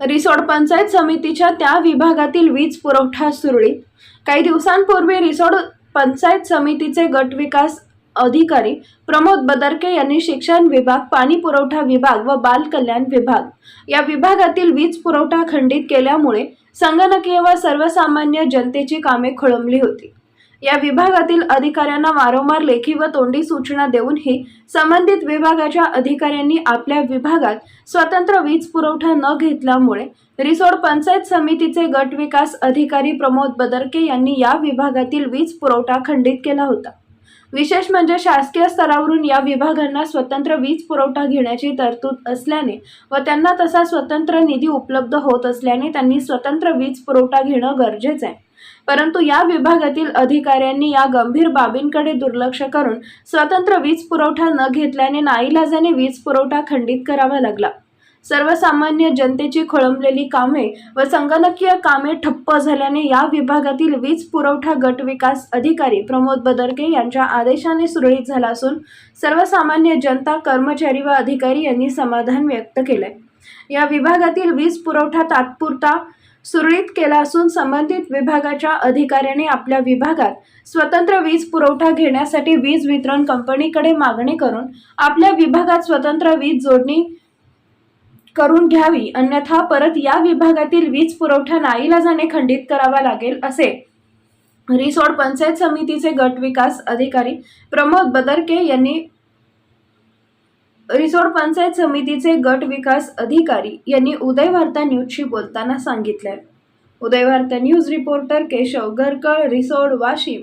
रिसोड पंचायत समितीच्या त्या विभागातील वीज पुरवठा सुरळीत. काही दिवसांपूर्वी रिसोड पंचायत समितीचे गट विकास अधिकारी प्रमोद बदरके यांनी शिक्षण विभाग पाणी पुरवठा विभाग व बाल कल्याण विभाग या विभागातील वीज पुरवठा खंडित केल्यामुळे संगणकीय व सर्वसामान्य जनतेची कामे खोळंबली होती. या विभागातील अधिकाऱ्यांना वारंवार लेखी व तोंडी सूचना देऊनही संबंधित विभागाच्या अधिकाऱ्यांनी आपल्या विभागात स्वतंत्र वीज पुरवठा न घेतल्यामुळे रिसोड पंचायत समितीचे गट विकास अधिकारी प्रमोद बदरके यांनी या विभागातील वीज पुरवठा खंडित केला होता. विशेष म्हणजे शासकीय स्तरावरून या विभागांना स्वतंत्र वीज पुरवठा घेण्याची तरतूद असल्याने व त्यांना तसा स्वतंत्र निधी उपलब्ध होत असल्याने त्यांनी स्वतंत्र वीज पुरवठा घेणं गरजेचं आहे. परंतु या विभागातील अधिकाऱ्यांनी या गंभीर बाबींकडे दुर्लक्ष करून स्वतंत्र वीज पुरवठा न घेतल्याने नाईलाजाने वीज पुरवठा खंडित करावा लागला. सर्वसामान्य जनतेची खोळंबलेली कामे व संगणकीय कामे ठप्प झाल्याने या विभागातील वीज पुरवठा गट विकास अधिकारी प्रमोद बदरके यांच्या आदेशाने सुरळीत झाला असून सर्वसामान्य जनता कर्मचारी व अधिकारी यांनी समाधान व्यक्त केलंय. या विभागातील वीज पुरवठा तात्पुरता सुरळीत केला असून संबंधित विभागाच्या अधिकाऱ्याने आपल्या विभागात स्वतंत्र वीज पुरवठा घेण्यासाठी वीज वितरण कंपनीकडे मागणी करून आपल्या विभागात स्वतंत्र वीज जोडणी करून घ्यावी अन्यथा परत या विभागातील वीज पुरवठा नाईलाजाने खंडित करावा लागेल असे. रिसोड पंचायत समितीचे गट विकास अधिकारी प्रमोद बदरके यांनी रिसोड पंचायत समितीचे गट विकास अधिकारी यांनी उदय वार्ता न्यूजशी बोलताना सांगितले उदय वार्ता न्यूज रिपोर्टर केशव गरकळ रिसोड वाशिम.